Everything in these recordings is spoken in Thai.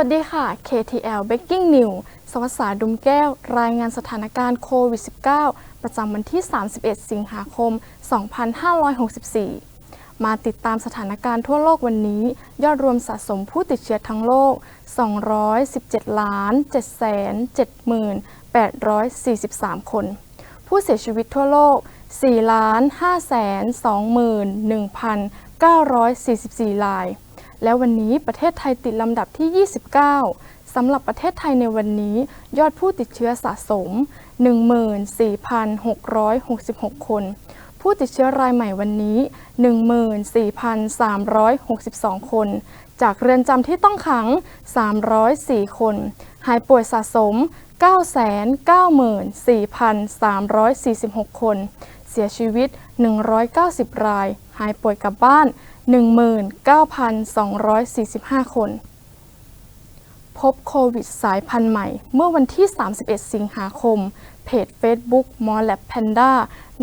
วัสดีค่ะ KTL Breaking News สวัสดิ์สาดุมแก้ว รายงานสถานการณ์โควิด -19 ประจำวันที่ 31 สิงหาคม 2564 มาติดตามสถานการณ์ทั่วโลกวันนี้ ยอดรวมสะสมผู้ติดเชื้อทั้งโลก 217ล้าน7 7 843 คน ผู้เสียชีวิตทั่วโลก 4 521,944ราย และวันนี้ประเทศไทยติดลำดับที่ 29 สำหรับประเทศไทยในวันนี้ ยอดผู้ติดเชื้อสะสม 14,666 คน ผู้ติดเชื้อรายใหม่วันนี้ 14,362 คน จากเรือนจำที่ต้องขัง 304 คน หายป่วยสะสม 994,346 คน เสียชีวิต 190 ราย หายป่วยกลับบ้าน 19,245 คน พบโควิดสายพันธุ์ใหม่เมื่อวันที่ 31 สิงหาคม เพจ Facebook มอ l แลบแพนด้า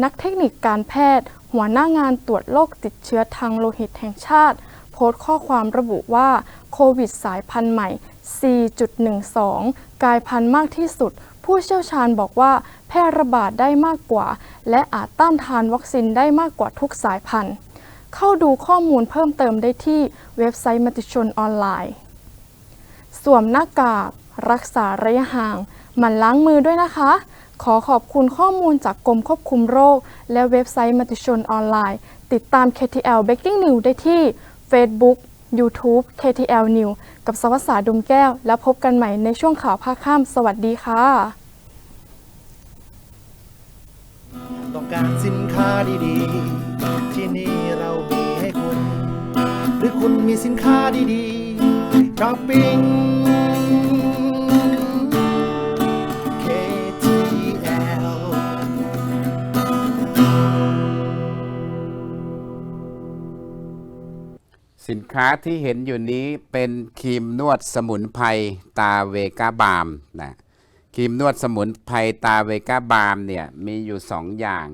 นักเทคนิคการแพทย์ หัวหน้างานตรวจโรคติดเชื้อทางโลหิตแห่งชาติ โพสต์ข้อความระบุว่าโควิดสายพันธุ์ใหม่ 4.12 กลายพันธุ์มากที่สุด ผู้เชี่ยวชาญบอกว่าแพร่ระบาดได้มากกว่า และอาจต้านทานวัคซีนได้มากกว่าทุกสายพันธุ์ เข้าดูข้อมูลเพิ่มเติมได้ที่เว็บไซต์มติชนออนไลน์ สวมหน้ากาก รักษาระยะห่าง หมั่นล้างมือด้วยนะคะ ขอขอบคุณข้อมูลจากกรมควบคุมโรค และเว็บไซต์มติชนออนไลน์ ติดตาม KTL Breaking News ได้ที่ Facebook YouTube KTL News กับสวัสดิ์สาดุมแก้ว แล้วพบกันใหม่ในช่วงข่าวภาคค่ำสวัสดีค่ะต้องการสินค้าดี คุณมีสินค้าดีๆช้อปปิ้ง KTL สินค้าที่เห็นอยู่นี้เป็นครีมนวดสมุนไพรตาเวก้าบาล์มนะครีมนวดสมุนไพรตาเวก้าบาล์มเนี่ยมีอยู่สองอย่าง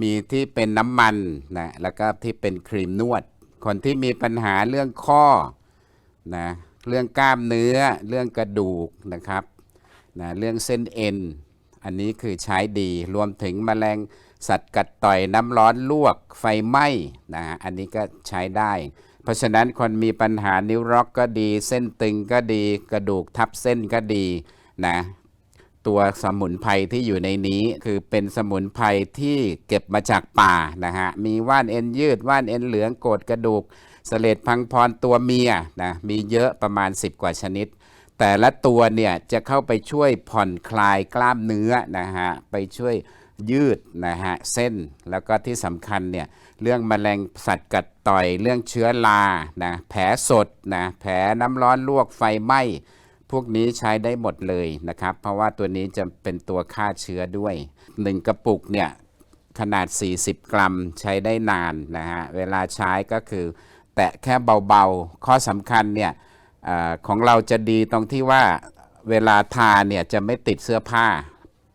มีที่เป็นน้ำมันนะแล้วก็ที่เป็นครีมนวด คนที่มีปัญหาเรื่องข้อนะเรื่องกล้ามเนื้อเรื่องกระดูกนะครับนะเรื่องเส้นเอ็น อันนี้คือใช้ดีรวมถึงแมลงสัตว์กัดต่อยน้ำร้อนลวกไฟไหม้นะฮะอันนี้ก็ใช้ได้ เพราะฉะนั้นคนมีปัญหานิ้วร็อกก็ดี เส้นตึงก็ดี กระดูกทับเส้นก็ดีนะ ตัวสมุนไพรที่อยู่ในนี้ คือเป็นสมุนไพรที่เก็บมาจากป่านะฮะมีว่านเอ็นยืดว่านเอ็นเหลืองโกดกระดูกสเลดพังพรตัวเมียนะมีเยอะประมาณ 10 กว่าชนิด แต่ละตัวเนี่ยจะเข้าไปช่วยผ่อนคลายกล้ามเนื้อนะฮะไปช่วยยืดนะฮะเส้นแล้วก็ที่สำคัญเนี่ยเรื่องแมลงสัตว์กัดต่อยเรื่องเชื้อรานะแผลสดนะแผลน้ำร้อนลวกไฟไหม้ พวกนี้ใช้ได้หมดเลยนะครับ เพราะว่าตัวนี้จะเป็นตัวฆ่าเชื้อด้วย 1 กระปุกเนี่ยขนาด 40 กรัมใช้ได้นานนะฮะ เวลาใช้ก็คือ แตะแค่เบาๆ ข้อสำคัญเนี่ยอของเราจะดีตรงที่ว่าเวลาทาเนี่ยจะไม่ติดเสื้อผ้า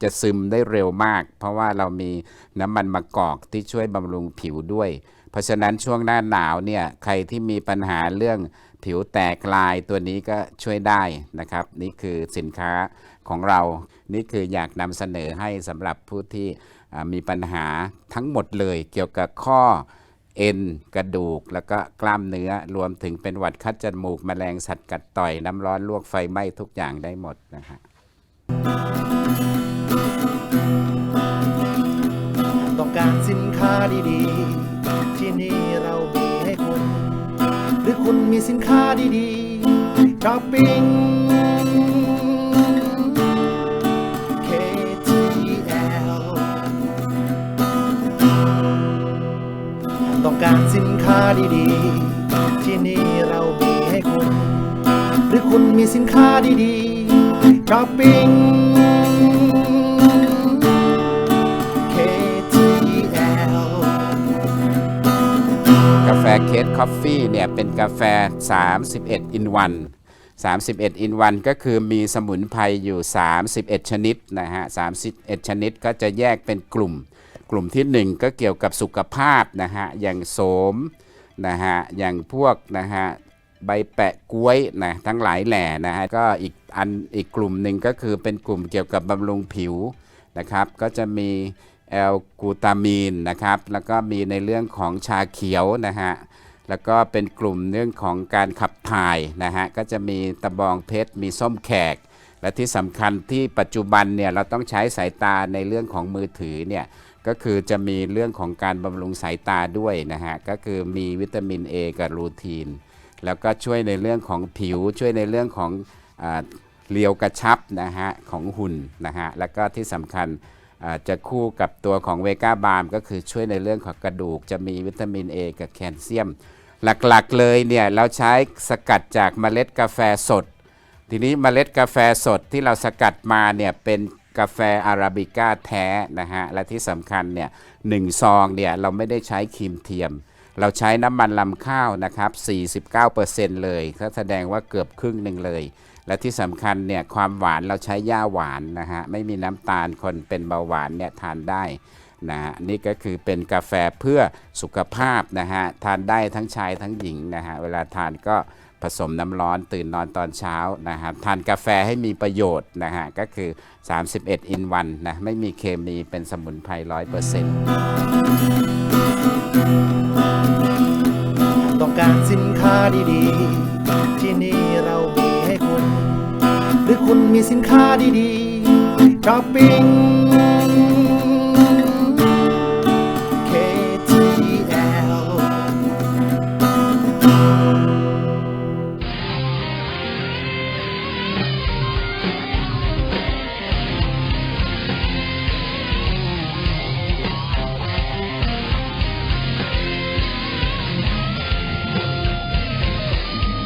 จะซึมได้เร็วมาก เพราะว่าเรามีน้ำมันมะกอกที่ช่วยบำรุงผิวด้วย เพราะฉะนั้นช่วงหน้าหนาวเนี่ยใครที่มีปัญหาเรื่อง ผิวแตกลายตัวนี้ก็ช่วยได้นะครับ นี่คือสินค้าของเรา นี่คืออยากนำเสนอให้สำหรับผู้ที่มีปัญหาทั้งหมดเลยเกี่ยวกับข้อเอ็นกระดูก แล้วก็กล้ามเนื้อรวมถึงเป็นหวัดคัดจมูกแมลงสัตว์กัดต่อย น้ำร้อนลวกไฟไหม้ทุกอย่างได้หมดนะฮะต้องการสินค้าดีๆ คุณมีสินค้าดีๆช้อปปิ้ง KTL ต้องการสินค้าดีๆ ที่นี่เรามีให้คุณ หรือคุณมีสินค้าดีๆช้อปปิ้ง เคสคอฟฟี่เนี่ยเป็นกาแฟ 31 in 1 31 in 1 ก็คือมีสมุนไพรอยู่ 31 ชนิดนะฮะ 31 ชนิดก็จะแยกเป็นกลุ่ม กลุ่มที่ 1 ก็เกี่ยวกับสุขภาพนะฮะ อย่างโสมนะฮะ อย่างพวกนะฮะใบแปะกล้วยนะทั้งหลายแหล่นะฮะ ก็อีกอันอีกกลุ่มหนึ่งก็คือเป็นกลุ่มเกี่ยวกับบำรุงผิวนะครับ ก็จะมี แอลกูตามีนนะครับ แล้วก็มีในเรื่องของชาเขียวนะฮะ แล้วก็เป็นกลุ่มเรื่องของการขับถ่ายนะฮะ ก็จะมีตะบองเพชร มีส้มแขก และที่สำคัญที่ปัจจุบันเนี่ยเราต้องใช้สายตาในเรื่องของมือถือเนี่ยก็คือจะมีเรื่องของการบำรุงสายตาด้วยนะฮะ ก็คือมีวิตามิน A กับรูทีน แล้วก็ช่วยในเรื่องของผิว ช่วยในเรื่องของอเรียวกระชับนะฮะของหุ่นนะฮะ แล้วก็ที่สำคัญ จะคู่กับตัวของเวก้าบาร์มก็คือช่วยในเรื่องของกระดูก จะมีวิตามิน A กับแคลเซียม หลักๆเลยเนี่ยเราใช้สกัดจากเมล็ดกาแฟสด ทีนี้เมล็ดกาแฟสดที่เราสกัดมาเนี่ยเป็นกาแฟอาราบิก้าแท้นะฮะและที่สำคัญเนี่ยหนึ่งซองเนี่ยเราไม่ได้ใช้ครีมเทียม เราใช้น้ำมันลำข้าวนะครับ 49%เลยก็แสดงว่าเกือบครึ่งหนึ่งเลย และที่สำคัญเนี่ยความหวานเราใช้ย่าหวานนะฮะไม่มีน้ำตาลคนเป็นเบาหวานเนี่ยทานได้นะฮะนี่ก็คือเป็นกาแฟเพื่อสุขภาพนะฮะทานได้ทั้งชายทั้งหญิงนะฮะเวลาทานก็ผสมน้ำร้อนตื่นนอนตอนเช้านะฮะทานกาแฟให้มีประโยชน์นะฮะก็คือ 31 in 1นะไม่มีเคมีเป็นสมุนไพรร้อยเปอร์เซ็นต์ต้องการสินค้าดีๆ ที่นี่ รือคุณมีสินค้าดีๆช้อปปิ้ง